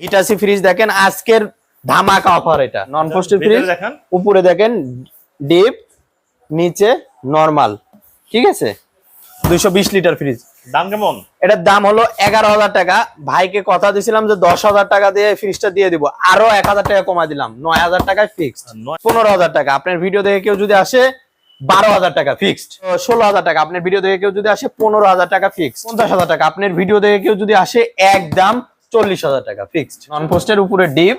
ইটাসি fridge দেখেন আজকের ধামাকা অফার এটা। নন পোস্টের ফ্রিজ দেখান। উপরে দেখেন ডিপ নিচে নরমাল ঠিক আছে? দুইশো বিশ লিটার ফ্রিজ দাম কেমন? এটার দাম হলো এগারো হাজার টাকা। ভাইকে কথা দিয়েছিলাম যে দশ হাজার টাকা দিয়ে ফ্রিজটা দিয়ে দিব। আরও এক হাজার টাকা কমাই দিলাম। নয় হাজার টাকায় ফিক্সড নয়- পনেরো হাজার টাকা। আপনার ভিডিও দেখে কেউ যদি আসে বারো হাজার টাকা ফিক্সড ষোলো হাজার টাকা। আপনার ভিডিও দেখে কেউ যদি আসে পনেরো হাজার টাকা ফিক্সড পঞ্চাশ হাজার টাকা। আপনার ভিডিও দেখে কেউ যদি আসে একদম চল্লিশ হাজার টাকা ফিক্সড নন পোস্টের উপরে ডিপ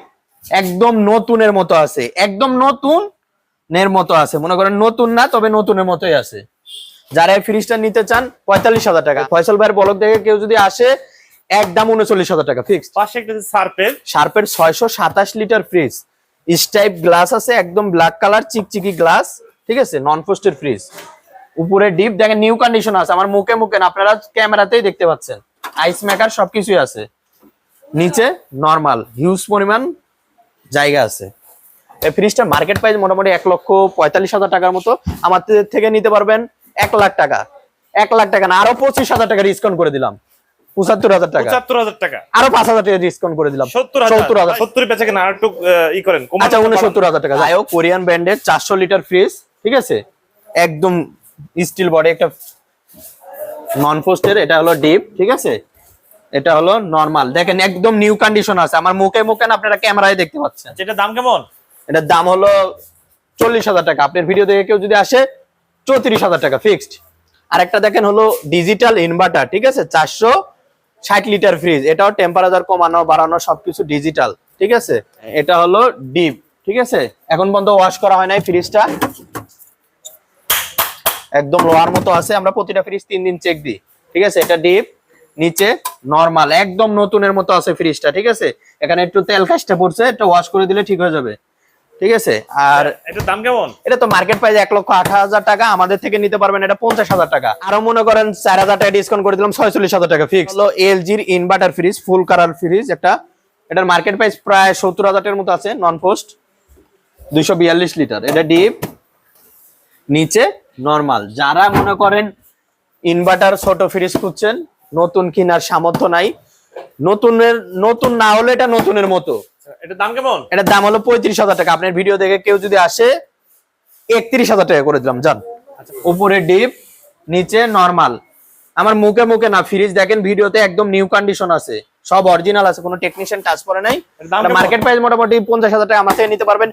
একদম নতুনের মতো আছে একদম নতুন নের মতো আছে। মনে করেন নতুন না তবে নতুনের মতোই আছে। যারা এই ফ্রিজটা নিতে চান পঁয়তাল্লিশ হাজার টাকা। ফয়সল ভাইয়ের বলক দেখে কেউ যদি আসে একদম উনচল্লিশ হাজার টাকা ফিক্সড পাশে একটা সার্পের শার্পের ছয়শো সাতাশ লিটার ফ্রিজ স্টাইপ গ্লাস আছে একদম ব্ল্যাক কালার চিকচিকি গ্লাস ঠিক আছে? নন পোস্টের ফ্রিজ উপরে ডিপ দেখেন নিউ কন্ডিশন আছে। আমার মুখে মুখে না আপনারা ক্যামেরাতেই দেখতে পাচ্ছেন। আইস মেকার সবকিছুই আছে। নিচে নর্মাল হিউজ পরিমাণ জায়গা আছে। এই ফ্রিজটা মার্কেট প্রাইস মোটামুটি এক লক্ষ পঁয়তাল্লিশ হাজার টাকার মতো। আমাদের থেকে নিতে পারবেন এক লাখ টাকা। এক লাখ টাকা না আরও পঁচিশ হাজার টাকা ডিসকাউন্ট করে দিলাম। পঁচাত্তর হাজার টাকা। পঁচাত্তর হাজার টাকা। আরও পাঁচ হাজার টাকা ডিসকাউন্ট করে দিলাম। সত্তর সত্তর হাজার। সত্তর বেচা কেনা আর একটু ই করেন আচ্ছা উনসত্তর হাজার টাকা। যাই হোক কোরিয়ান ব্র্যান্ডের চারশো লিটার ফ্রিজ ঠিক আছে? একদম স্টিল বডি একটা নন পোস্টের এটা হলো ডিপ ঠিক আছে? এটা হলো নর্মাল দেখেন একদম নিউ কন্ডিশন আছে। আমার মুখে মুখে আপনারা ক্যামেরায় দেখতে পাচ্ছেন। যেটা দাম কেমন? এটার দাম হলো চল্লিশ হাজার টাকা। আপনার ভিডিও দেখে কেউ যদি আসে চৌত্রিশ হাজার টাকা ফিক্সড আর একটা দেখেন হলো ডিজিটাল ইনভার্টার ঠিক আছে? চারশো ষাট লিটার ফ্রিজ এটাও টেম্পারেচার কমানো বাড়ানো সবকিছু ডিজিটাল ঠিক আছে? এটা হলো ডিপ ঠিক আছে? এখন পর্যন্ত ওয়াশ করা হয় নাই ফ্রিজটা একদম লোহার মতো আছে। আমরা প্রতিটা ফ্রিজ তিন দিন চেক দিই ঠিক আছে? এটা ডিপ নিচে নরমাল একদম নতুনের মতো আছে ফ্রিজটা ঠিক আছে? এখানে একটু তেল কাজটা পড়ছে এটা ওয়াশ করে দিলে ঠিক হয়ে যাবে। ঠিক আছে? আর এটার দাম কেমন? এটা তো মার্কেট প্রাইস এক লক্ষ আঠারো হাজার টাকা আমাদের থেকে নিতে পারবেন এটা পঞ্চাশ হাজার টাকা। আরও মনে করেন চার হাজার টাকা ডিসকাউন্ট করে দিলাম ছয়চল্লিশ হাজার টাকা ফিক্স হলো এলজির inverter fridge full colour fridge একটা এটার মার্কেট প্রাইস প্রায় সত্তর হাজার টাকার মতো আছে নন পোস্ট দুইশো বিয়াল্লিশ লিটার এটা ডিপ নিচে নর্মাল যারা মনে করেন ইনভার্টার ছোট ফ্রিজ খুঁজছেন নতুন কেনার সামর্থ্য নাই। নতুনের নতুন না হলে এটা নতুনের মতো। এটার দাম কেমন? এটার দাম হলো পঁয়ত্রিশ হাজার টাকা। আপনার ভিডিও দেখে কেউ যদি আসে একত্রিশ হাজার টাকা করে দিলাম। যান উপরে ডিপ নিচে নরমাল। আমার মুখে মুখে না ফ্রিজ দেখেন ভিডিওতে একদম নিউ কন্ডিশন আছে। সব অরিজিনাল আছে কোনো টেকনিশিয়ান টাচ করে নাই। মার্কেট প্রাইস মোটামুটি পঞ্চাশ হাজার টাকা আমার থেকে নিতে পারবেন।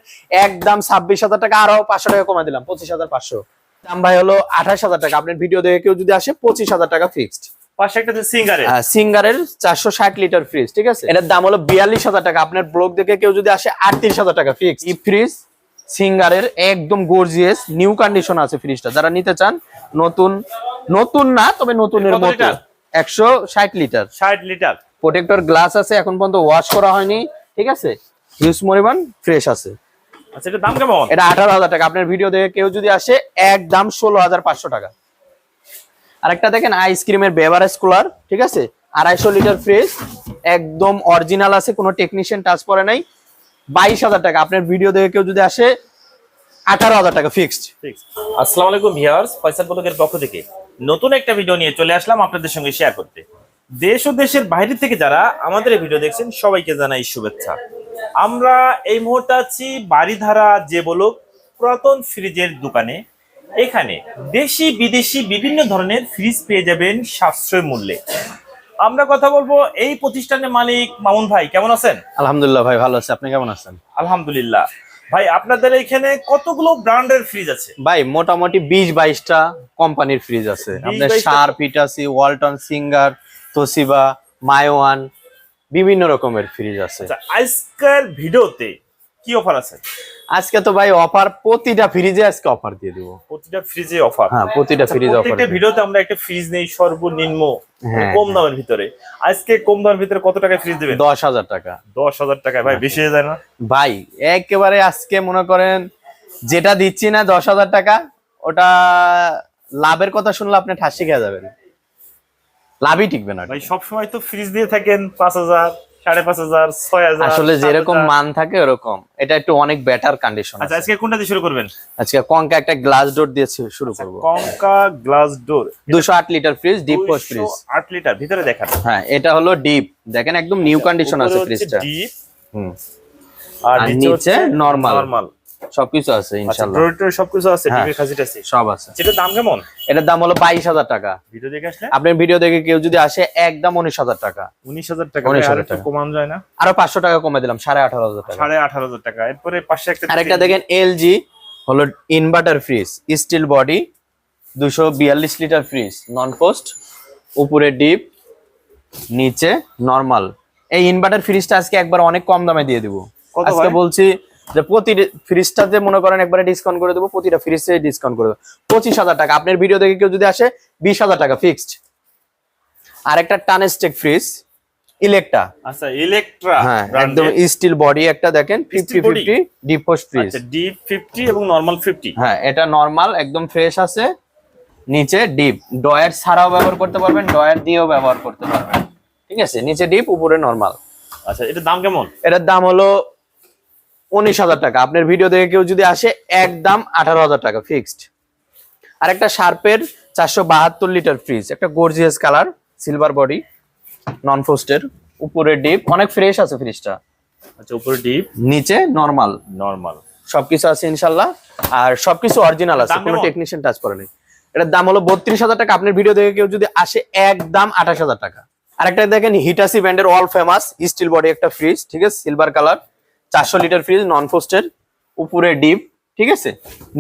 একদম ছাব্বিশ হাজার টাকা আরও পাঁচশো টাকা কমে দিলাম পঁচিশ হাজার পাঁচশো। দাম ভাই হলো আঠাশ হাজার টাকা। আপনার ভিডিও দেখে কেউ যদি আসে পঁচিশ হাজার টাকা ফিক্সড পাশে একটা সিঙ্গারে সিঙ্গারের। লিটার ফ্রিজ ঠিক আছে? এটার দাম হলো টাকা। আপনার ব্লগ দেখে কেউ যদি আসে আটত্রিশ হাজার টাকা ফিক্স এই ফ্রিজ সিঙ্গারের একদম গর্জিয়াস নিউ কন্ডিশন আছে ফ্রিজটা যারা নিতে চান নতুন নতুন না তবে নতুনের কত মতো। লিটার? একশো ষাট লিটার। ষাট লিটার। প্রোটেক্টর গ্লাস আছে এখন পর্যন্ত ওয়াশ করা হয়নি ঠিক আছে? হিউজ পরিমাণ ফ্রেশ আছে। আচ্ছা এটার দাম কেমন? এটা আঠারো হাজার টাকা। আপনার ভিডিও দেখে কেউ যদি আসে একদম ষোলো হাজার পাঁচশো টাকা। আরেকটা দেখেন আইসক্রিমের বেভারেজ কুলার ঠিক আছে? আড়াইশো লিটার ফ্রিজ একদম অরিজিনাল আছে, কোনো টেকনিশিয়ান টাচ করে নাই। বাইশ হাজার টাকা, আপনার ভিডিও দেখে কেউ যদি আসে, আঠারো হাজার টাকা ফিক্সড আসসালামু আলাইকুম ভিউয়ার্স, ফয়সাল পলকের পক্ষ থেকে নতুন একটা ভিডিও নিয়ে চলে আসলাম আপনাদের সঙ্গে শেয়ার করতে। দেশ ও দেশের বাইরে থেকে যারা আমাদের এই ভিডিও দেখছেন, সবাইকে জানাই শুভেচ্ছা। আমরা এই মুহূর্তে আছি বাড়িধারা যে বলক, পুরাতন ফ্রিজের দোকানে। এখানে দেশি বিদেশি বিভিন্ন ধরনের ফ্রিজ পেয়ে যাবেন সাশ্রয় মূল্যে। আমরা কথা বলব এই প্রতিষ্ঠানের মালিক মামুন ভাই কেমন আছেন? আলহামদুলিল্লাহ ভাই ভালো আছে। আপনি কেমন আছেন? আলহামদুলিল্লাহ। ভাই আপনাদের এখানে কতগুলো ব্র্যান্ডের ফ্রিজ আছে? ভাই মোটামুটি বিশ বাইশটা কোম্পানির ফ্রিজ আছে। 20 আপনার 22 টা? Sharp Hitachi Walton Singer Toshiba মায়োয়ান বিভিন্ন রকমের ফ্রিজ আছে। আচ্ছা আজকের ভিডিওতে কি অফার আছে? আজকে তো ভাই অফার প্রতিটা ফ্রিজে আজকে অফার দিয়ে দিব। প্রতিটা ফ্রিজে অফার হ্যাঁ প্রতিটা ফ্রিজে অফার প্রত্যেকটা ভিডিওতে আমরা একটা ফ্রিজ নেই সর্বনিম্ন হ্যাঁ। কম দামের ভিতরে। আজকে কম দামের ভিতরে কত টাকায় ফ্রিজ দেবেন? দশ হাজার টাকা। দশ হাজার টাকায় ভাই বেশি হয়ে যায় না? ভাই একেবারে আজকে মনে করেন যেটা দিচ্ছি না দশ হাজার টাকা ওটা লাভের কথা শুনলে আপনি ঠাসি খেয়ে যাবেন। লাভই টিকবে না। ভাই সবসময় তো ফ্রিজ দিয়ে থাকেন পাঁচ হাজার। সাড়ে পাঁচ হাজার ছয় হাজার আসলে যেরকম মান থাকে ওরকম। এটা একটু অনেক বেটার কন্ডিশন আচ্ছা আজকে কোনটা দিয়ে শুরু করবেন? আজকে কঙ্কা একটা গ্লাস ডোর দিয়ে শুরু করব। কঙ্কা গ্লাস ডোর দুশো আট litre fridge deep frost fridge 8 litre ভিতরে দেখান। হ্যাঁ এটা হলো ডিপ দেখেন একদম নিউ কন্ডিশন আছে ফ্রিজটা ডিপ হুম। আর আর নিচে নরমাল নরমাল সবকিছু আছে আচ্ছা সবকিছু আছে হ্যাঁ। ডিপের আছে? সব আছে। সেটার দাম কেমন? এটার দাম হলো বাইশ হাজার টাকা। ভিডিও দেখে আসলে? আপনার ভিডিও দেখে কেউ যদি আসে একদম উনিশ হাজার টাকা। উনিশ হাজার টাকা আর একটু টাকা। যায় না? আরও পাঁচশো টাকা কমে দিলাম সাড়ে আঠারো হাজার টাকা। সাড়ে আঠারো হাজার টাকা। এরপরে পাশে একটা আরেকটা দেখেন এলজি হলো ইনভার্টার ফ্রিজ স্টিল বডি দুশো বিয়াল্লিশ লিটার ফ্রিজ নন পোস্ট উপরে ডিপ নিচে নর্মাল এই ইনভার্টার ফ্রিজটা আজকে একবার অনেক কম দামে দিয়ে দিব। আজকে বলছি যে প্রতি ফ্রিজটাতে মনে করেন একবারে ডিসকাউন্ট করে দেবো প্রতিটা ফ্রিজে ডিসকাউন্ট করে দেবো। পঁচিশ হাজার টাকা। আপনার ভিডিও দেখে কেউ যদি আসে বিশ হাজার টাকা ফিক্সড আর একটা টানেস্টেক ফ্রিজ ইলেকটা আচ্ছা ইলেকট্রা হ্যাঁ একদম স্টিল বডি একটা দেখেন fifty body? Fifty deep frost fridge আচ্ছা ডিপ ফিফটি এবং নর্মাল ফিফটি হ্যাঁ এটা নর্মাল একদম ফ্রেশ আছে। নিচে ডিপ ডয়ার ছাড়াও ব্যবহার করতে পারবেন ডয়ার দিয়েও ব্যবহার করতে পারবেন। ঠিক আছে নিচে ডিপ উপরে নর্মাল আচ্ছা এটার দাম কেমন? এটার দাম হলো উনিশ হাজার টাকা। আপনার ভিডিও দেখে কেউ যদি আসে একদম আঠারো হাজার টাকা ফিক্সড আর একটা শার্পের চারশো বাহাত্তর লিটার ফ্রিজ একটা gorgeous colour silver body non ফোস্টের উপরে ডিপ অনেক ফ্রেশ আছে ফ্রিজটা আচ্ছা উপরে ডিপ নিচে নর্মাল নর্মাল সবকিছু আছে ইনশাল্লাহ। আর সবকিছু অরিজিনাল আছে কোনো টেকনিশিয়ান টাচ করে নেই। এটার দাম হলো বত্রিশ হাজার টাকা আপনার ভিডিও দেখে কেউ যদি আসে একদম আঠাশ হাজার টাকা। আরেকটা দেখেন হিটাসি ব্র্যান্ডের অল ফেমাস স্টিল বডি একটা ফ্রিজ ঠিক আছে? সিলভার কালার চারশো লিটার ফ্রিজ নন ফোস্টের উপরে ডিপ ঠিক আছে?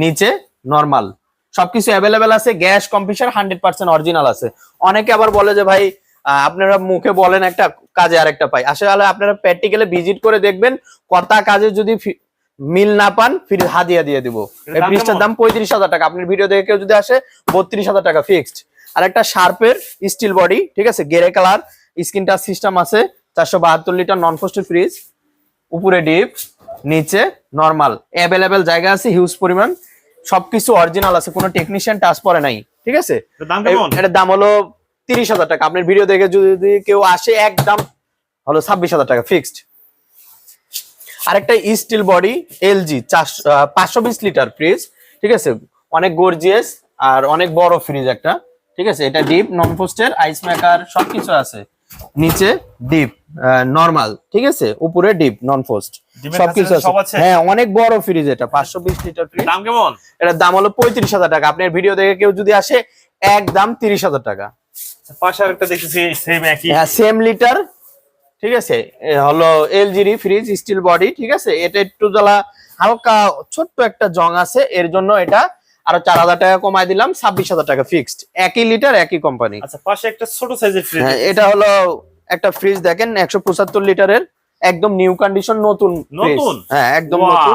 নিচে নর্মাল সবকিছু অ্যাভেলেবেল আছে gas computer hundred percent original আছে। অনেকে আবার বলে যে ভাই আপনারা মুখে বলেন একটা কাজে আরেকটা পাই। আসলে আপনারা প্র্যাকটিক্যালি ভিজিট করে দেখবেন কথা কাজে যদি মিল না পান ফির হাদিয়া দিয়ে দিব। এই ফ্রিজটার দাম পঁয়ত্রিশ হাজার টাকা। আপনার ভিডিও দেখে কেউ যদি আসে বত্রিশ হাজার টাকা ফিক্সড আর একটা শার্পের স্টিল বডি ঠিক আছে? Grey colour screen touch system আছে চারশো বাহাত্তর লিটার নন ফোস্টের ফ্রিজ উপরে ডিপ নিচে নর্মাল অ্যাভেলেবেল জায়গা আছে হিউজ পরিমাণ। সবকিছু অরিজিনাল আছে কোনো টেকনিশিয়ান টাচ পরে নাই। ঠিক আছে? এটার দাম হলো তিরিশ হাজার টাকা। আপনার ভিডিও দেখে যদি কেউ আসে একদম হলো ছাব্বিশ হাজার টাকা ফিক্সড আরেকটা স্টিল বডি এলজি পাঁচশো বিশ লিটার ফ্রিজ ঠিক আছে? অনেক গর্জিয়াস আর অনেক বড় ফ্রিজ একটা। ঠিক আছে? এটা ডিপ নন পোস্টের আইস মেকার সবকিছু আছে। নিচে ডিপ নর্মাল ঠিক আছে? উপরে ডিপ নন ডিমের সবকিছু আছে। হ্যাঁ অনেক বড় ফ্রিজ এটা পাঁচশো বিশ লিটার ফ্রিজ দাম কেমন? এটার দাম হলো পঁয়ত্রিশ হাজার টাকা। আপনার ভিডিও দেখে কেউ যদি আসে একদম তিরিশ হাজার টাকা। পাশে আরেকটা দেখতেছি সেম একই। হ্যাঁ সেম লিটার ঠিক আছে? হলো এলজির ফ্রিজ স্টিল বডি ঠিক আছে? এটা একটু জ্বালা হালকা ছোট্ট একটা জং আছে। এর জন্য এটা আরও চার হাজার টাকা কমায় দিলাম ছাব্বিশ হাজার টাকা ফিক্সড একই লিটার একই কোম্পানি আচ্ছা পাশে একটা ছোট সাইজের ফ্রিজ হ্যাঁ এটা হলো একটা ফ্রিজ দেখেন একশো পঁচাত্তর লিটারের একদম নিউ কন্ডিশন নতুন নতুন? হ্যাঁ একদম নতুন।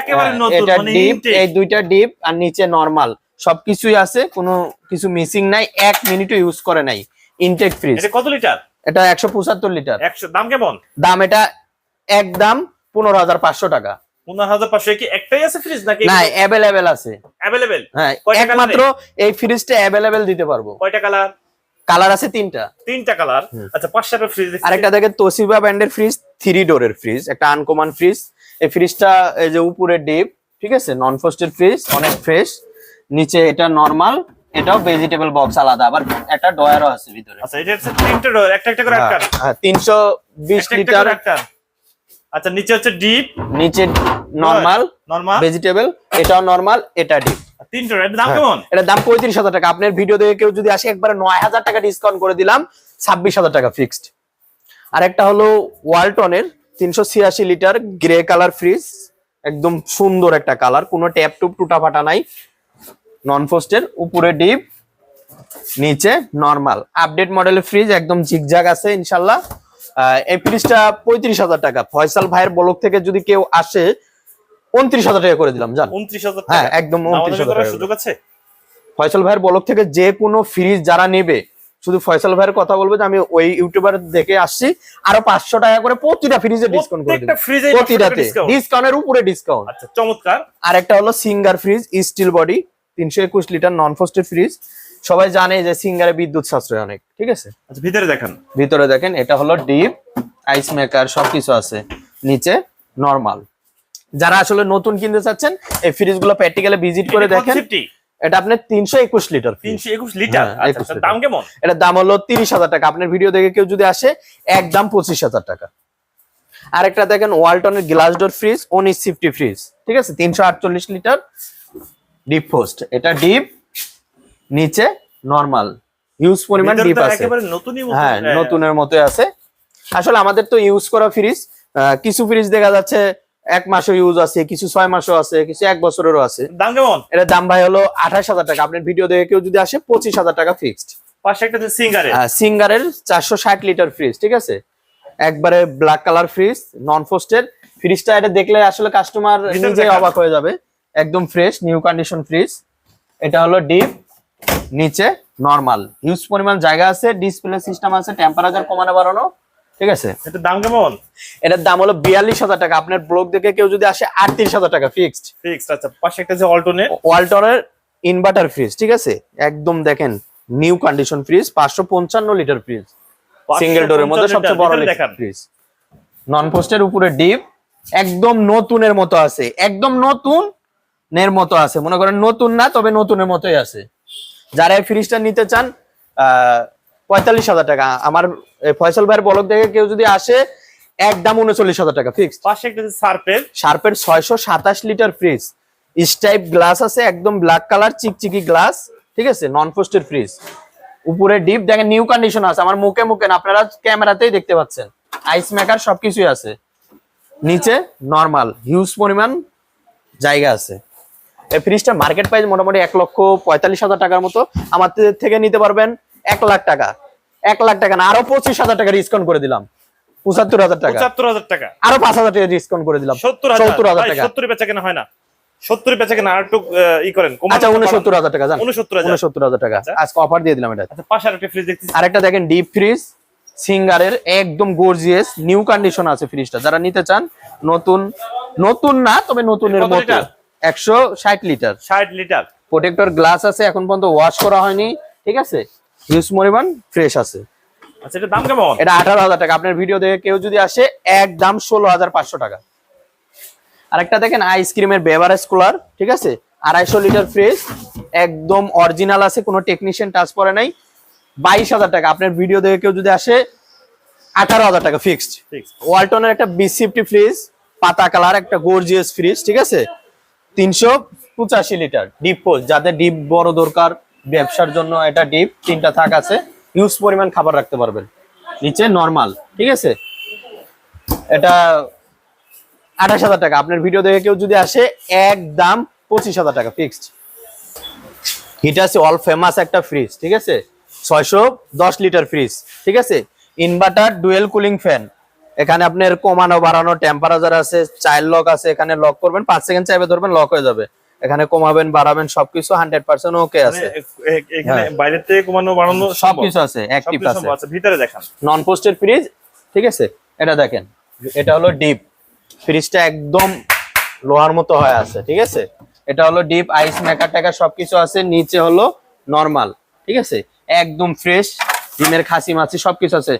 একেবারে হ্যাঁ, নতুন এটা মানে ডিপ এই দুইটা ডিপ আর নিচে নরমাল সবকিছুই আছে কোনো কিছু মিসিং নাই এক মিনিটও ইউজ করে নাই। ইনটেক ফ্রিজ এটা কত লিটার এটা একশো পঁচাত্তর লিটার একশো দাম কেমন? দাম এটা একদম পনেরো হাজার পাঁচশো টাকা। পনেরো হাজার পাঁচশো। কি একটাই আছে ফ্রিজ নাকি না আছে। হ্যাঁ একমাত্র এই ফ্রিজটা অ্যাভেলেবেল দিতে পারব। কয়টা কালার কালার আছে তিনটা। তিনটা কালার আচ্ছা ফ্রিজ আরেকটা দেখেন তোসিবা ব্র্যান্ডের ফ্রিজ থ্রি ডোরের ফ্রিজ একটা আনকমন ফ্রিজ এই ফ্রিজটা এই যে উপরে ডিপ ঠিক আছে? নন ফোস্টেড ফ্রিজ অনেক ফ্রেশ নিচে এটা নর্মাল এটাও ভেজিটেবল বক্স আলাদা। আবার একটা ডয়ারও আছে ভিতরে। আচ্ছা এটা হচ্ছে তিনটা door, একটা একটা করে হ্যাঁ, আটকান। হ্যাঁ তিনশো বিশ একটা একটা লিটার আচ্ছা নিচে হচ্ছে ডিপ। নিচে নরমাল নরমাল ভেজিটেবল এটাও নর্মাল এটা ডিপ। তিনটা এটার দাম হ্যাঁ। কেমন? এটার দাম পঁয়ত্রিশ হাজার টাকা। আপনার ভিডিও দেখে কেউ যদি আসে একবারে নয় হাজার টাকা ডিসকাউন্ট করে দিলাম ছাব্বিশ হাজার টাকা ফিক্সড আর একটা হলো ওয়ালটনের তিনশো ছিয়াশি লিটার গ্রে কালার ফ্রিজ একদম সুন্দর একটা কালার কোনো ট্যাপ টুপ টুটা ফাটা নাই। নন ফোস্টের উপরে ডিপ নিচে নর্মাল আপডেট মডেলের ফ্রিজ একদম ঝিকঝাক আছে ইনশাল্লাহ। আহ, এই ফ্রিজটা পঁয়ত্রিশ হাজার টাকা। ফয়সাল ভাইয়ের ব্লক থেকে যদি কেউ আসে উনত্রিশ হাজার টাকা করে দিলাম জান। উনত্রিশ হাজার হ্যাঁ একদম উনত্রিশ হাজার সুযোগ আছে? ফয়সাল ভাইয়ের ব্লগ থেকে যে কোনো ফ্রিজ যারা নেবে শুধু ফয়সাল ভাইয়ের কথা বলবে যে আমি ওই ইউটিউবার দেখে আসছি আরও পাঁচশো টাকা করে প্রতিটা ফ্রিজে ডিসকাউন্ট করে প্রতিটাতে। ডিসকাউন্টের উপরে ডিসকাউন্ট আচ্ছা চমৎকার। আর একটা হলো সিঙ্গার ফ্রিজ স্টিল বডি তিনশো একুশ লিটার নন ফোস্টেড ফ্রিজ সবাই জানে যে সিঙ্গারে বিদ্যুৎ সাশ্রয় অনেক ঠিক আছে? আচ্ছা ভিতরে দেখেন। ভিতরে দেখেন এটা হলো ডিপ আইস মেকার সবকিছু আছে নিচে নরমাল। যারা আসলে নতুন কিনতে চাচ্ছেন এই ফ্রিজগুলো প্র্যাকটিক্যালি ভিজিট করে দেখেন। এটা আপনার তিনশো একুশ লিটার। তিনশো একুশ লিটার? হ্যাঁ, আচ্ছা 21 লিটার। দাম কেমন? এটার দাম হলো তিরিশ হাজার টাকা। আপনার ভিডিও দেখে কেউ যদি আসে একদম পঁচিশ হাজার টাকা। আরেকটা দেখেন ওয়ালটনের গ্লাস ডোর ফ্রিজ উনিশ ফিফটি ফ্রিজ ঠিক আছে? তিনশো আটচল্লিশ লিটার ডিপ পোস্ট। এটা ডিপ নিচে নরমাল হিউজ পরিমাণ ডিপ আছে। মতো। হ্যাঁ নতুনের মতো আছে। আসলে আমাদের তো ইউজ করা ফ্রিজ কিছু ফ্রিজ দেখা যাচ্ছে এক মাসও ইউজ আছে কিছু ছয় মাসও আছে কিছু এক বছরেরও আছে। দাম কেমন? এটার দাম ভাই হলো আঠাশ হাজার টাকা। আপনার ভিডিও দেখে কেউ যদি আসে পঁচিশ হাজার টাকা ফিক্সড পাশে একটা সিঙ্গারে সিঙ্গারের। চারশো ষাট লিটার ফ্রিজ ঠিক আছে? একবারে ব্ল্যাক কালার ফ্রিজ নন ফোস্টের ফ্রিজটা এটা দেখলে আসলে কাস্টমার নিজে অবাক হয়ে যাবে। একদম ফ্রেশ নিউ কন্ডিশন ফ্রিজ এটা হলো ডিপ নিচে নরমাল হিউজ পরিমাণ জায়গা আছে ডিসপ্লে সিস্টেম আছে টেম্পারেচার কমানো বাড়ানো। ঠিক আছে? এটা দাম কেমন? এটার দাম হলো বিয়াল্লিশ হাজার টাকা। আপনার ব্লক দেখে কেউ যদি আসে আটত্রিশ হাজার টাকা ফিক্সড ফিক্সড আচ্ছা পাশে একটা যে অল্টনে ওয়ালটনের ইনভার্টার ফ্রিজ ঠিক আছে? একদম দেখেন নিউ কন্ডিশন ফ্রিজ পাঁচশো পঞ্চান্ন লিটার ফ্রিজ সিঙ্গেল ডোরের মধ্যে সবচেয়ে বড় দেখান। ফ্রিজ নন পোস্টের উপরে ডিপ একদম নতুনের মতো আছে। একদম নতুন নের মতো আছে। মনে করেন নতুন না তবে নতুনের মতোই আছে। যারা এই ফ্রিজটা নিতে চান পঁয়তাল্লিশ হাজার টাকা। আমার ফয়সাল ভাইয়ের বলক দেখে কেউ যদি আসে একদম উনচল্লিশ হাজার টাকা ফিক্স পাশে একটা যে সার্পের ছয়শো সাতাশ লিটার ফ্রিজ স্টাইপ গ্লাস আছে একদম ব্ল্যাক কালার চিকচিকি গ্লাস ঠিক আছে? নন পোস্টের ফ্রিজ উপরে ডিপ দেখেন নিউ কন্ডিশন আছে। আমার মুখে মুখে না আপনারা ক্যামেরাতেই দেখতে পাচ্ছেন। আইস মেকার সবকিছুই আছে। নিচে নরমাল হিউজ পরিমাণ জায়গা আছে। এই ফ্রিজটা মার্কেট প্রাইস মোটামুটি এক লক্ষ পঁয়তাল্লিশ হাজার টাকার মতো। আমার থেকে- নিতে পারবেন এক লাখ টাকা। এক লাখ টাকা না আরও পঁচিশ হাজার টাকা ডিসকাউন্ট করে দিলাম। পঁচাত্তর হাজার টাকা। পঁচাত্তর হাজার টাকা। আরও পাঁচ হাজার টাকা ডিসকাউন্ট করে দিলাম। সত্তর সত্তর হাজার টাকা। সত্তর বেচা কেনা হয় না। সত্তর বেচা কেনা আর একটু আহ, ই করেন আচ্ছা উনসত্তর হাজার টাকা উনসত্তর হাজার। আচ্ছা। আজকে অফার দিয়ে দিলাম এটা। আচ্ছা পাশে ফ্রিজ আরেকটা দেখেন ডিপ ফ্রিজ সিঙ্গারের একদম গর্জিয়াস নিউ কন্ডিশন আছে ফ্রিজটা যারা নিতে চান নতুন নতুন না তবে নতুনের মতো? একশো ষাট লিটার। ষাট লিটার। প্রোটেক্টর গ্লাস আছে এখন পর্যন্ত ওয়াশ করা হয়নি ঠিক আছে? হিউজ পরিমাণ ফ্রেশ আছে। আচ্ছা এটা দাম কেমন? এটা আঠারো হাজার টাকা। আপনার ভিডিও দেখে কেউ যদি আসে একদম ষোলো হাজার পাঁচশো টাকা। আরেকটা দেখেন আইসক্রিমের বেভারেজ কুলার ঠিক আছে? আড়াইশো লিটার ফ্রিজ একদম অরিজিনাল আছে কোনো টেকনিশিয়ান টাচ পরে নাই। বাইশ হাজার টাকা। আপনার ভিডিও দেখে কেউ যদি আসে আঠারো হাজার টাকা ফিক্সড ফিক্স ওয়ালটনের একটা বিশ ফিফটি ফ্রিজ পাতা কালার একটা গর্জিয়াস ফ্রিজ ঠিক আছে? তিনশো পঁচাশি লিটার ডিপ পোস্ট যাদের ডিপ বড় দরকার, ব্যবসার জন্য এটা ডিপ তিনটা থাক আছে। হিউজ পরিমাণ খাবার রাখতে পারবেন। নিচে নর্মাল ঠিক আছে? এটা আঠাশ হাজার টাকা। আপনার ভিডিও দেখে কেউ যদি আসে একদম পঁচিশ হাজার টাকা ফিক্সড হিটাসি অল ফেমাস একটা ফ্রিজ ঠিক আছে? ছয়শো দশ লিটার ফ্রিজ ঠিক আছে? ইনভার্টার ডুয়েল কুলিং ফ্যান এখানে আপনার কমানো বাড়ানো টেম্পারেচার আছে চাইল্ড লক আছে এখানে লক করবেন পাঁচ সেকেন্ড চাইবে ধরবেন লক হয়ে যাবে। এখানে কমাবেন বাড়াবেন সবকিছু হান্ড্রেড পার্সেন্ট ওকে আছে। মানে এখানে হ্যাঁ। বাইরের থেকে কমানো বাড়ানো সবকিছু আছে অ্যাক্টিভ আছে। ভিতরে দেখান। নন পোস্টের ফ্রিজ ঠিক আছে? এটা দেখেন এটা হলো ডিপ ফ্রিজটা একদম লোহার মতো হয়ে আছে ঠিক আছে? এটা হলো ডিপ আইস মেকার টেকার সবকিছু আছে নিচে হলো নরমাল ঠিক আছে? একদম ফ্রেশ ডিমের খাসি মাছি সবকিছু আছে।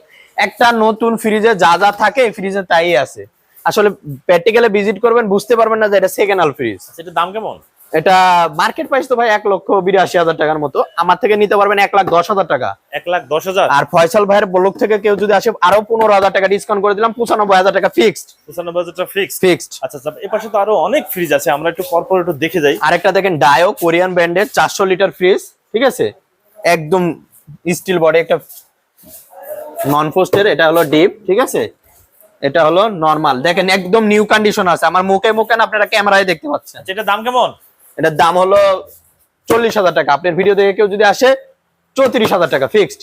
একটা নতুন ফ্রিজে যা যা থাকে ফ্রিজে তাই আছে। আসলে প্র্যাকটিক্যালি ভিজিট করবেন বুঝতে পারবেন না যে এটা সেকেন্ড হ্যান্ড ফ্রিজ এটার দাম কেমন? এটা মার্কেট প্রাইস তো ভাই এক লক্ষ বিরাশি হাজার টাকার মতো। আমার থেকে নিতে পারবেন এক লাখ দশ হাজার টাকা। এক লাখ দশ হাজার? আর ফয়সাল ভাইয়ের ব্লক থেকে কেউ যদি আসে আরও পনেরো হাজার টাকা ডিসকাউন্ট করে দিলাম পঁচানব্বই হাজার টাকা ফিক্সড পঁচানব্বই হাজারটা ফিক্স ফিক্সড আচ্ছা আচ্ছা এর পাশে তো আরও অনেক ফ্রিজ আছে আমরা একটু পরপর একটু দেখে যাই। আরেকটা দেখেন ডায়ো কোরিয়ান ব্র্যান্ডের চারশো লিটার ফ্রিজ ঠিক আছে? একদম স্টিল বডি একটা নন পোস্টের এটা হলো ডিপ ঠিক আছে? এটা হলো নর্মাল দেখেন একদম নিউ কন্ডিশন আছে। আমার মুখে মুখে না আপনারা ক্যামেরায় দেখতে পাচ্ছেন। আচ্ছা, এটার দাম কেমন? এটার দাম হলো চল্লিশ হাজার টাকা। আপনার ভিডিও দেখে কেউ যদি আসে চৌত্রিশ হাজার টাকা ফিক্সড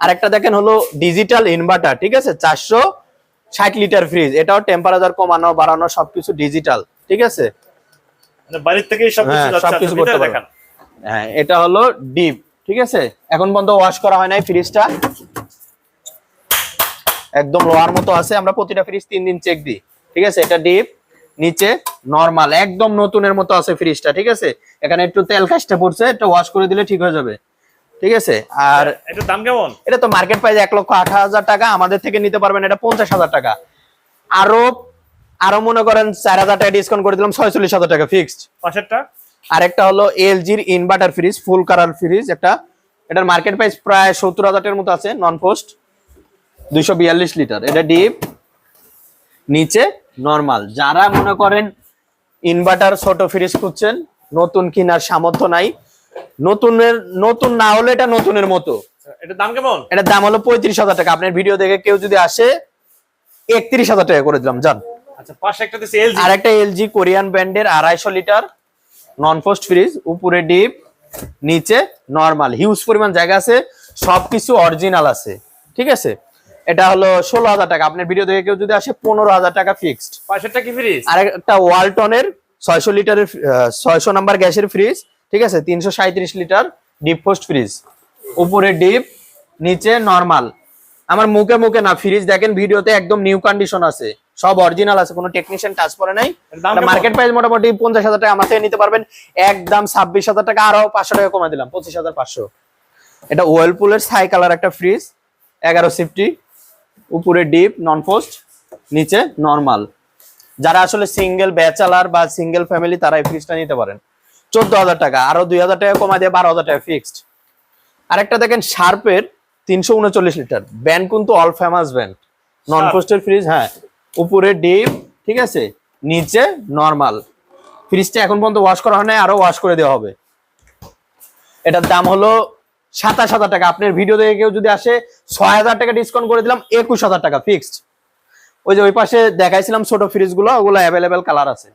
আর একটা দেখেন হলো ডিজিটাল ইনভার্টার ঠিক আছে? চারশো ষাট লিটার ফ্রিজ এটাও টেম্পারেচার কমানো বাড়ানো সবকিছু ডিজিটাল ঠিক আছে? মানে বাড়ির থেকেই সব কিছু হ্যাঁ, সবকিছু আচ্ছা, করতে। দেখান। হ্যাঁ এটা হলো ডিপ ঠিক আছে? এখন পর্যন্ত ওয়াশ করা হয় নাই ফ্রিজটা একদম লোহার মতো আছে আমরা প্রতিটা ফ্রিজ তিন দিন চেক দিই ঠিক আছে? এটা ডিপ নিচে নরমাল একদম নতুনের মতো আছে ফ্রিজটা ঠিক আছে? এখানে একটু তেল কাজটা পড়ছে একটু ওয়াশ করে দিলে ঠিক হয়ে যাবে ঠিক আছে? আর এটার দাম কেমন? এটা তো মার্কেট প্রাইস এক লক্ষ আঠারো হাজার টাকা আমাদের থেকে নিতে পারবেন এটা পঞ্চাশ হাজার টাকা। আরও আরও মনে করেন চার হাজার টাকা ডিসকাউন্ট করে দিলাম ছয়চল্লিশ হাজার টাকা ফিক্সড পাশেরটা? আরেকটা হলো এলজির inverter fridge full colour fridge একটা এটার মার্কেট প্রাইস প্রায় সত্তর হাজার টাকার মতো আছে নন পোস্ট দুইশো বিয়াল্লিশ লিটার। এটা ডিপ নিচে নর্মাল। যারা মনে করেন ইনভার্টার ছোট ফ্রিজ খুঁজছেন নতুন কেনার সামর্থ্য নাই নতুনের নতুন না হলে এটা নতুনের মতো। এটার দাম কেমন? দাম হলো পঁয়ত্রিশ হাজার টাকা। আপনার ভিডিও দেখে কেউ যদি আসে একত্রিশ হাজার টাকা করে দিলাম জান। আচ্ছা আর একটা এলজি কোরিয়ান ব্র্যান্ডের আড়াইশো লিটার নন পোস্ট ফ্রিজ উপরে ডিপ নিচে নর্মাল। হিউজ পরিমাণ জায়গা আছে সবকিছু অরিজিনাল আছে। ঠিক আছে? এটা হলো ষোলো হাজার টাকা। আপনার ভিডিও দেখে কেউ যদি আসে পনেরো হাজার টাকা ফিক্সড কি ফ্রিজ আর একটা ওয়ালটনের ছয়শো লিটারের ছয়শো নাম্বার গ্যাসের ফ্রিজ ঠিক আছে? তিনশো সাঁত্রিশ লিটার ডিপ পোস্ট ফ্রিজ উপরে ডিপ নিচে নর্মাল আমার মুখে মুখে না ফ্রিজ দেখেন ভিডিওতে একদম নিউ কন্ডিশন আছে। সব অরিজিনাল আছে কোনো টেকনিশিয়ান টাচ করে নাই? মার্কেট প্রাইস মোটামুটি পঞ্চাশ হাজার টাকা আমার থেকে নিতে পারবেন। একদম ছাব্বিশ হাজার টাকা আরও পাঁচশো টাকা কমে দিলাম পঁচিশ হাজার পাঁচশো। এটা ওয়েলপুলের সাই কালার একটা ফ্রিজ এগারো সিফটি উপরে ডিপ নন পোস্ট নিচে নর্মাল যারা আসলে সিঙ্গেল ব্যাচেলার বা সিঙ্গেল ফ্যামিলি তারা এই ফ্রিজটা নিতে পারেন। চোদ্দ হাজার টাকা আরও দুই হাজার টাকা কমা দিয়ে বারো হাজার টাকা ফিক্সড আরেকটা দেখেন শার্পের তিনশো উনচল্লিশ লিটার ব্যান্ড কিন্তু অল ফেমাস ব্যান্ড নন। পোস্টের ফ্রিজ হ্যাঁ। উপরে ডিপ ঠিক আছে? নিচে নর্মাল ফ্রিজটা এখন পর্যন্ত ওয়াশ করা হয় নাই আরও ওয়াশ করে দেওয়া হবে। এটার দাম হলো সাতাশ হাজার টাকা। আপনার ভিডিও দেখে কেউ যদি আসে ছয় হাজার টাকা ডিসকাউন্ট করে দিলাম একুশ হাজার টাকা ফিক্সড ওই যে ওই পাশে দেখাইছিলাম ছোট ফ্রিজগুলো ওগুলো অ্যাভেলেবেল কালার আছে।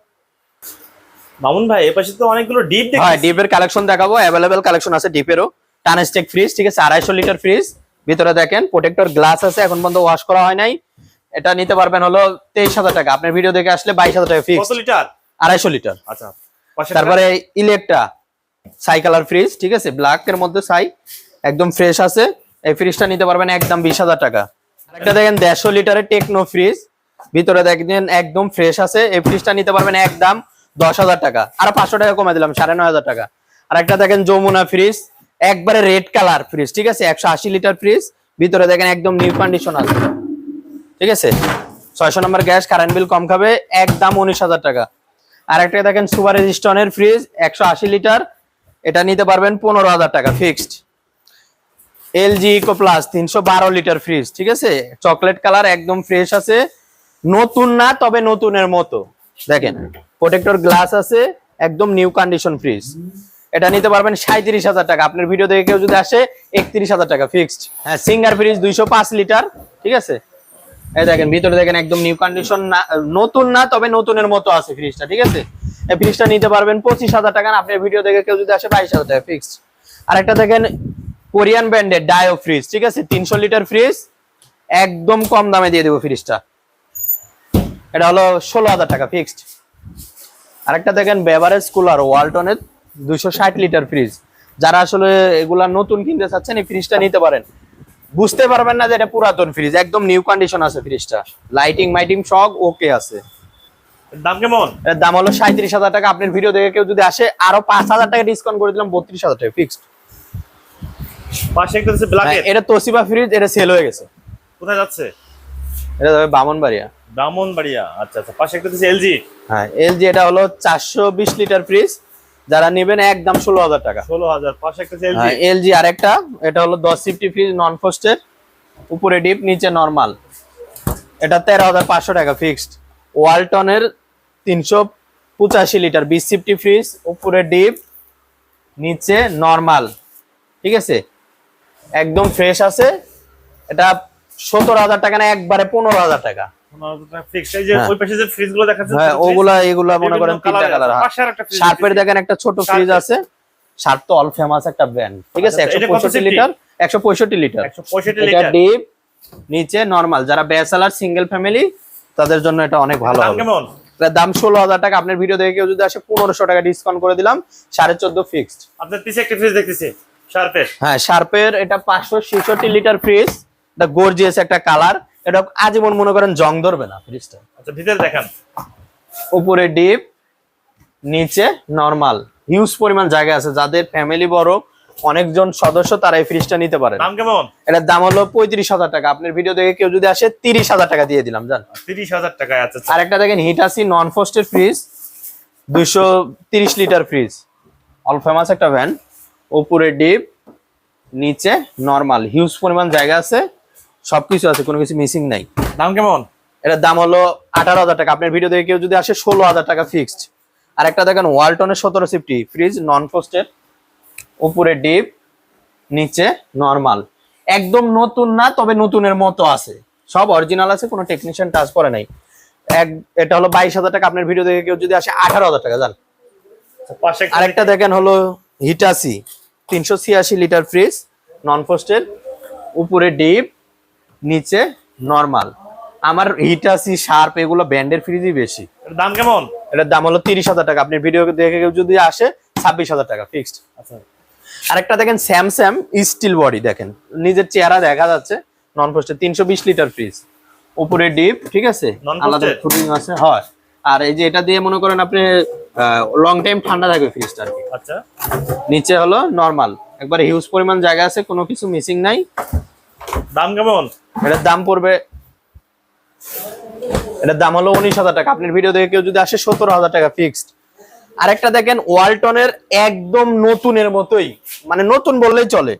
মামুন ভাই এপাশে তো অনেকগুলো ডিপ হ্যাঁ ডিপের কালেকশন দেখাবো অ্যাভেলেবেল কালেকশন আছে ডিপেরও টানস্টেক ফ্রিজ ঠিক আছে আড়াইশো লিটার ফ্রিজ ভিতরে দেখেন প্রোটেক্টর গ্লাস আছে এখন পর্যন্ত ওয়াশ করা হয় নাই। এটা নিতে পারবেন হলো তেইশ হাজার টাকা। আপনার ভিডিও দেখে আসলে বাইশ হাজার টাকা ফিক্স লিটার আড়াইশো লিটার আচ্ছা তারপরে ইলেকট্রা সাই কালার ফ্রিজ ঠিক আছে? ব্ল্যাক এর মধ্যে সাই একদম ফ্রেশ আছে। এই ফ্রিজটা নিতে পারবেন একদম বিশ হাজার টাকা। একটা দেখেন, দেড়শো লিটারের টেকনো ফ্রিজ ভিতরে দেখেন একদম ফ্রেশ আছে। এই ফ্রিজটা নিতে পারবেন একদম দশ হাজার টাকা। আর পাঁচশো টাকা কমে দিলাম, সাড়ে নয় হাজার টাকা। আর একটা দেখেন, যমুনা ফ্রিজ একবারে রেড কালার ফ্রিজ ঠিক আছে? একশো আশি লিটার ফ্রিজ ভিতরে দেখেন একদম নিউ কন্ডিশন আছে ঠিক আছে? ছয়শো নম্বর গ্যাস কারেন্ট বিল কম খাবে, একদম উনিশ হাজার টাকা। আর একটা দেখেন, সুপার রেজিস্টনের ফ্রিজ একশো আশি লিটার। এটা নিতে পারবেন পনেরো হাজার টাকা ফিক্সড এলজি ইকো প্লাস তিনশো বারো লিটার ফ্রিজ ঠিক আছে? চকলেট কালার একদম ফ্রেশ আছে। নতুন না, তবে নতুনের মতো। দেখেন প্রোটেক্টর গ্লাস আছে, একদম নিউ কন্ডিশন ফ্রিজ এটা নিতে পারবেন সাঁত্রিশ হাজার টাকা। আপনার ভিডিও দেখে কেউ যদি আসে, একত্রিশ হাজার টাকা ফিক্সড হ্যাঁ সিঙ্গার ফ্রিজ দুইশো পাঁচ লিটার ঠিক আছে? এই দেখেন, ভিতরে দেখেন একদম নিউ কন্ডিশন না, নতুন না, তবে নতুনের মতো আছে ফ্রিজটা ঠিক আছে? এই ফ্রিজটা নিতে পারবেন পঁচিশ হাজার টাকা আপনার ভিডিও দেখে কেউ যদি আসে বাইশ হাজার টাকা ফিক্সড আর একটা দেখেন কোরিয়ান ব্র্যান্ডের ডায়ো ফ্রিজ ঠিক আছে? তিনশো লিটার ফ্রিজ একদম কম দামে দিয়ে দেবো ফ্রিজটা এটা হলো ষোলো হাজার টাকা ফিক্সড আরেকটা দেখেন বেভারেজ কুলার ওয়ালটনের দুইশো ষাট লিটার ফ্রিজ যারা আসলে এগুলা নতুন কিনতে চাচ্ছেন, এই ফ্রিজটা নিতে পারেন। বুঝতে পারবেন না যে এটা পুরাতন ফ্রিজ একদম নিউ কন্ডিশন আছে ফ্রিজটা লাইটিং মাইটিং সব ওকে আছে। দাম কেমন? এর দাম হলো সাঁত্রিশ হাজার টাকা। আপনার ভিডিও দেখে কেউ যদি আসে আরও পাঁচ হাজার টাকা ডিসকাউন্ট করে দিলাম বত্রিশ হাজার টাকা ফিক্সড পাশে একটা দিচ্ছে ব্ল্যাকের এটা তোসিবা ফ্রিজ এটা সেল হয়ে গেছে। কোথায় যাচ্ছে? এটা যাবে বামনবাড়িয়া। ব্রাহ্মণবাড়িয়া আচ্ছা আচ্ছা পাশে একটা এলজি হ্যাঁ এলজি এটা হলো চারশো বিশ লিটার ফ্রিজ যারা নেবেন একদম ষোলো হাজার টাকা। ষোলো হাজার পাশে একটা এলজি এলজি আরেকটা এটা হলো দশ সিফটি ফ্রিজ নন ফোস্টের উপরে ডিপ নিচে নর্মাল এটা তেরো হাজার পাঁচশো টাকা ফিক্সড ওয়ালটনের তিনশো পঁচাশি লিটার বিশ সিফটি ফ্রিজ উপরে ডিপ নিচে নর্মাল ঠিক আছে? একদম ফ্রেশ আছে। এটা সত্তর হাজার টাকা না একবারে পনেরো হাজার টাকা। হ্যাঁ। ওগুলা এগুলা মনে করেন তিনটা কালার আছে। পাশে আরেকটা fridge শার্পের দেখেন একটা ছোট ফ্রিজ আছে। শার্প তো অল ফেমাস একটা ব্র্যান্ড ঠিক আছে আচ্ছা, একশো পঁয়ষট্টি লিটার একশো পঁয়ষট্টি লিটার। এটা ডিপ নিচে নরমাল যারা ব্যাচেলার সিঙ্গেল ফ্যামিলি তাদের জন্য এটা অনেক ভালো দাম হবে। দাম ষোলো হাজার টাকা। আপনার ভিডিও দেখে কেউ যদি আসে পনেরোশো টাকা ডিসকাউন্ট করে দিলাম। সাড়ে চোদ্দ ফিক্সড আপনার পিছে একটা ফ্রিজ দেখতেছি শার্পের হ্যাঁ শার্পের এটা পাঁচশো ছেষট্টি লিটার ফ্রিজ এটা গর্জিয়াস একটা কালার এটা আজীবন মনে করেন জং ধরবে না ফ্রিজটা। আচ্ছা ভিতরে দেখান। উপরে ডিপ নিচে নরমাল। হিউজ পরিমাণ জায়গা আছে যাদের ফ্যামিলি বড় অনেকজন সদস্য তারা এই ফ্রিজটা নিতে পারে দাম কেমন? এটার দাম হলো পঁয়ত্রিশ হাজার টাকা। আপনার ভিডিও দেখে কেউ যদি আসে তিরিশ হাজার টাকা দিয়ে দিলাম জান। তিরিশ হাজার টাকায় আছে আচ্ছা, আরেকটা দেখেন হিটাসি নন ফোস্টের ফ্রিজ দুইশো তিরিশ লিটার ফ্রিজ অল ফেমাস একটা ভ্যান উপরে ডিপ নিচে নর্মাল। হিউজ পরিমাণ জায়গা আছে সবকিছু আছে কোনো কিছু মিসিং নাই। দাম কেমন? এটার দাম হলো আঠারো হাজার টাকা। আপনার ভিডিও দেখে কেউ যদি আসে ষোলো হাজার টাকা ফিক্সড আর একটা দেখেন ওয়ালটনের সতেরো সিফটি ফ্রিজ নন ফোস্টের উপরে ডিপ নিচে নর্মাল একদম নতুন না তবে নতুনের মতো আছে। সব অরিজিনাল আছে কোনো টেকনিশিয়ান টাচ করে নাই। এক এটা হলো বাইশ হাজার টাকা। আপনার ভিডিও দেখে কেউ যদি আসে আঠারো হাজার টাকা জান। আরেকটা দেখেন হলো হিটাসি তিনশো ছিয়াশি লিটার ফ্রিজ নন ফোস্টের উপরে ডিপ নিচে নর্মাল আমার হিটাসি শার্প এগুলো ব্র্যান্ডের ফ্রিজই বেশি। দাম কেমন? এটার দাম হলো তিরিশ হাজার টাকা। আপনি ভিডিও দেখে কেউ যদি আসে ছাব্বিশ হাজার টাকা ফিক্সড আচ্ছা। আরেকটা দেখেন স্যামস্যাম স্টিল বডি দেখেন। নিজের চেহারা দেখা যাচ্ছে নন ফোস্টের তিনশো বিশ লিটার ফ্রিজ উপরে ডিপ ঠিক আছে? আলাদা ফুটিং আছে হয়। আর এই যে এটা দিয়ে মনে করেন আপনি লং টাইম ঠান্ডা থাকবে ফ্রিজটা আর কি। আচ্ছা। নিচে হলো নর্মাল একবার হিউজ পরিমাণ জায়গা আছে কোনো কিছু মিসিং নাই। দাম কেমন? এটার দাম পড়বে, এটার দাম হলো উনিশ হাজার টাকা। আপনার ভিডিও দেখে কেউ যদি আসে সতেরো হাজার টাকা ফিক্সড আরেকটা দেখেন, ওয়ালটনের একদম নতুনের মতোই মানে নতুন বললেই চলে।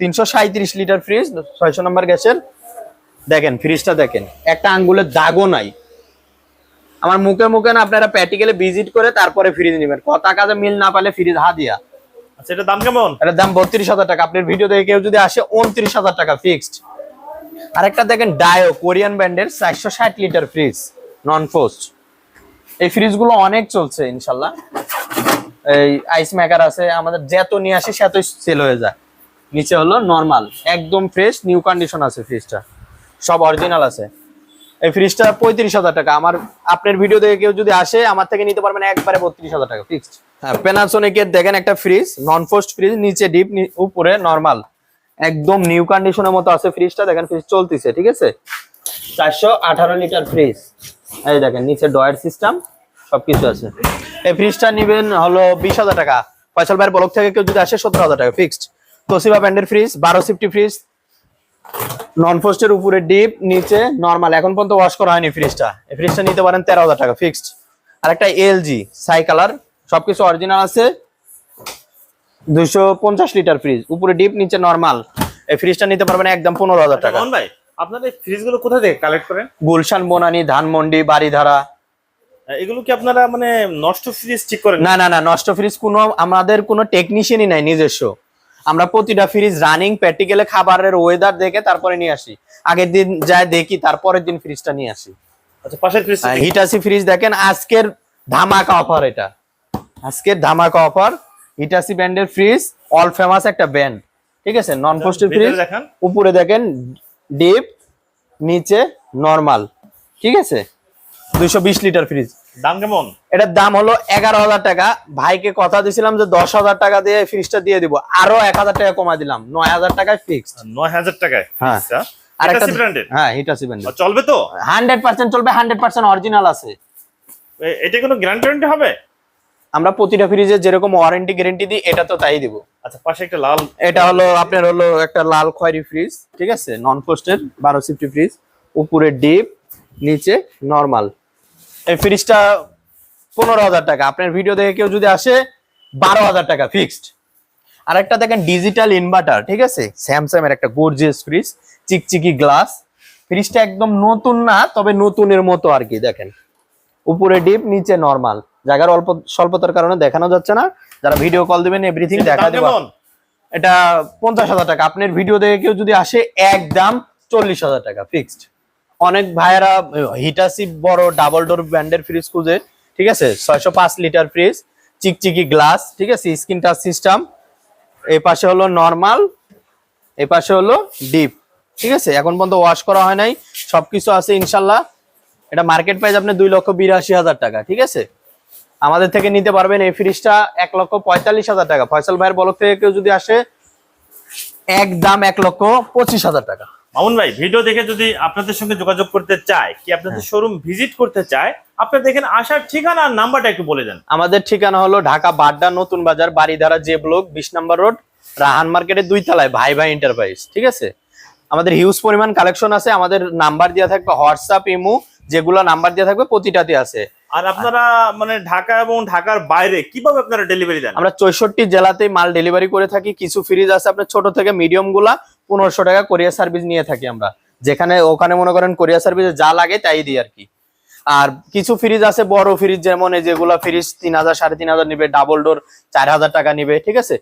তিনশো সাঁত্রিশ লিটার ফ্রিজ ছয়শো নম্বর গ্যাসের। দেখেন ফ্রিজটা দেখেন, একটা আঙ্গুলের দাগও নাই। আমার মুখে মুখে না আপনারা প্র্যাকটিক্যালি ভিজিট করে তারপরে ফ্রিজ নেবেন। কত কাজে মিল না পালে ফ্রিজ হা দিয়া আচ্ছা এটার দাম কেমন? এটার দাম বত্রিশ হাজার টাকা। আপনার ভিডিও দেখে কেউ যদি আসে, উনত্রিশ হাজার টাকা ফিক্সড আরেকটা দেখেন ডায়ো কোরিয়ান ব্র্যান্ডের চারশো ষাট লিটার ফ্রিজ নন পোস্ট এই ফ্রিজগুলো অনেক চলছে, ইনশাল্লাহ। এই আইস মেকার আছে, আমাদের যত নিয়ে আসে, সেতই সেল হয়ে যায়। নিচে হলো নর্মাল একদম ফ্রেশ নিউ কন্ডিশন আছে ফ্রিজটা সব অরিজিনাল আছে। এই ফ্রিজটা পঁয়ত্রিশ হাজার টাকা। আমার আপনার ভিডিও দেখে কেউ যদি আসে, আমার থেকে নিতে পারবেন একবারে বত্রিশ হাজার টাকা ফিক্সড হ্যাঁ প্যানাসোনিকের দেখেন একটা ফ্রিজ নন ফোস্ট ফ্রিজ নিচে ডিপ উপরে নর্মাল একদম নিউ কন্ডিশনের মতো আছে ফ্রিজটা দেখেন ফ্রিজ চলতেছে, ঠিক আছে? চারশো আঠারো লিটার ফ্রিজ এই দেখেন, নিচে ডয়ার সিস্টেম সবকিছু আছে। এই ফ্রিজটা নিবেন হলো বিশ হাজার টাকা। ফয়সাল ভাইয়ের ব্লক থেকে কেউ যদি আসে, সতেরো হাজার টাকা ফিক্সড তোসিবা ব্র্যান্ডের ফ্রিজ বারো সিফটি ফ্রিজ নন ফোস্টের উপরে ডিপ নিচে নর্মাল এখন পর্যন্ত ওয়াশ করা হয়নি ফ্রিজটা এই ফ্রিজটা নিতে পারেন তেরো হাজার টাকা ফিক্সড আর একটা এলজি সাই কালার সবকিছু অরিজিনাল আছে। দুইশো পঞ্চাশ লিটার ফ্রিজ উপরে ডিপ নিচে নর্মাল এই ফ্রিজটা নিতে পারবেন একদম পনেরো হাজার টাকা। মোহন ভাই আপনাদের ফ্রিজগুলো কোথা থেকে কালেক্ট করেন? গুলশান বনানি ধানমন্ডি বাড়িধারা এগুলো কি আপনারা মানে নষ্ট ফ্রিজ ঠিক করেন? না না না নষ্ট ফ্রিজ কোনো আমাদের কোনো টেকনিশিয়ানই নাই নিজস্ব। আমরা প্রতিটা ফ্রিজ রানিং প্র্যাকটিক্যালে খাবারের ওয়েদার দেখে তারপরে নিয়ে আসি। আগের দিন যায় দেখি তারপরের দিন ফ্রিজটা নিয়ে আসি। আচ্ছা পাশের ফ্রিজ হিটাসি ফ্রিজ দেখেন আজকের ধামাকা অফার এটা। আজকের ধামাকা অফার হিটাসি ব্র্যান্ডের ফ্রিজ অল ফেমাস একটা ব্র্যান্ড ঠিক আছে? নন পোস্টের ফ্রিজ দেখান। উপরে দেখেন ডিপ নিচে নর্মাল ঠিক আছে? দুইশো বিশ লিটার ফ্রিজ দাম কেমন? এটার দাম হলো এগারো হাজার টাকা। ভাইকে কথা দিয়েছিলাম যে দশ হাজার টাকা দিয়ে ফ্রিজটা দিয়ে দিব। আরও এক হাজার টাকা কমা দিলাম। নয় হাজার টাকায় ফিক্সড নয় হাজার টাকায় হ্যাঁ। হ্যাঁ? হিটাসি ব্র্যান্ডের চলবে তো? হান্ড্রেড পার্সেন্ট চলবে হান্ড্রেড পার্সেন্ট অরিজিনাল আছে। এটা কোনো গ্যারান্টি হবে? আমরা প্রতিটা ফ্রিজে যেরকম ওয়ারেন্টি গ্যারেন্টি দিই এটা তো তাই দিব। আচ্ছা পাশে একটা লাল এটা হলো আপনার হলো একটা লাল খয়েরি ফ্রিজ ঠিক আছে? নন পোস্টের বারো সিফটি ফ্রিজ উপরে ডিপ নিচে নর্মাল এই ফ্রিজটা পনেরো হাজার টাকা। আপনার ভিডিও দেখে কেউ যদি আসে বারো হাজার টাকা ফিক্সড আর একটা দেখেন ডিজিটাল ইনভার্টার ঠিক আছে? স্যামসাং এর একটা গর্জিয়াস ফ্রিজ চিকচিকি গ্লাস ফ্রিজটা একদম নতুন না তবে নতুনের মতো আর কি দেখেন। উপরে ডিপ নিচে নর্মাল জায়গার অল্প স্বল্পতার কারণে দেখানো যাচ্ছে না। যারা ভিডিও কল দিবেন এভরিথিং দেখা দেবো এটা পঞ্চাশ হাজার টাকা। আপনার ভিডিও দেখে কেউ যদি আসে একদম চল্লিশ হাজার টাকা ফিক্সড অনেক ভাইয়েরা হিটাসি বড় ডাবল ডোর ব্র্যান্ডের ফ্রিজ খুঁজে, ঠিক আছে? ছয়শো পাঁচ লিটার ফ্রিজ চিকচিকি গ্লাস ঠিক আছে? স্ক্রিন টাচ সিস্টেম এই পাশে হলো নর্মাল এই পাশে হলো ডিপ ঠিক আছে? এখন পর্যন্ত ওয়াশ করা হয় নাই, সবকিছু আছে ইনশাল্লাহ। এটা মার্কেট প্রাইস আপনি দুই লক্ষ বিরাশি হাজার টাকা, ঠিক আছে? আমাদের থেকে নিতে পারবেন এই ফ্রিজটা এক লক্ষ পঁয়তাল্লিশ হাজার টাকা। ফয়সাল ভাইয়ের বলক থেকে কেউ যদি আসে, এক দাম এক লক্ষ পঁচিশ হাজার টাকা। মামুন ভাই ভিডিও দেখে যদি আপনাদের সঙ্গে যোগাযোগ করতে চায় কি আপনাদের হ্যাঁ। শোরুম ভিজিট করতে চায় আপনি দেখেন আসার ঠিকানা আর নাম্বারটা একটু বলে দেন। আমাদের ঠিকানা হলো ঢাকা বাড্ডা নতুন বাজার বাড়িধারা যে ব্লক বিশ নম্বর রোড রাহান মার্কেটের দুই তলায় ভাই ভাই এন্টারপ্রাইজ ঠিক আছে? আমাদের হিউজ পরিমাণ কালেকশন আছে আমাদের নাম্বার দেওয়া থাকবে হোয়াটসঅ্যাপ ইমো যেগুলো নাম্বার দেওয়া থাকবে প্রতিটাতে আছে। আর আপনারা মানে ঢাকা এবং ঢাকার বাইরে কীভাবে আপনারা ডেলিভারি দেন? আমরা চৌষট্টি জেলাতেই মাল ডেলিভারি করে থাকি কিছু ফ্রিজ আছে আপনার ছোট থেকে মিডিয়ামগুলা পনেরোশো টাকা কোরিয়ার সার্ভিস নিয়ে থাকি আমরা। যেখানে ওখানে মনে করেন কোরিয়ার সার্ভিসে যা লাগে তাই দিই আর কি। আর কিছু ফ্রিজ আছে, বড় ফ্রিজ যেমন এই যেগুলো ফ্রিজ তিন হাজার, সাড়ে তিন হাজার নিবে ডাবল ডোর চার হাজার টাকা নিবে, ঠিক আছে?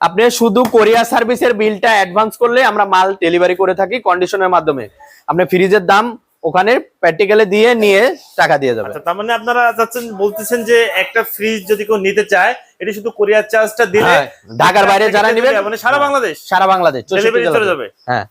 আপনি শুধু কোরিয়ার সার্ভিসের বিলটা অ্যাডভান্স করলে আমরা মাল ডেলিভারি করে থাকি কন্ডিশনের মাধ্যমে। আপনি ফ্রিজের দাম ওখানে প্র্যাকটিক্যালে দিয়ে নিয়ে টাকা দিয়ে যাবে আচ্ছা তার মানে আপনারা চাচ্ছেন বলতেছেন যে একটা ফ্রিজ যদি কেউ নিতে চায় এটি শুধু কোরিয়ার চার্জটা দিলে হ্যাঁ, ঢাকার বাইরে যারা নিবে মানে সারা বাংলাদেশ? সারা বাংলাদেশ চলে যাবে। হ্যাঁ।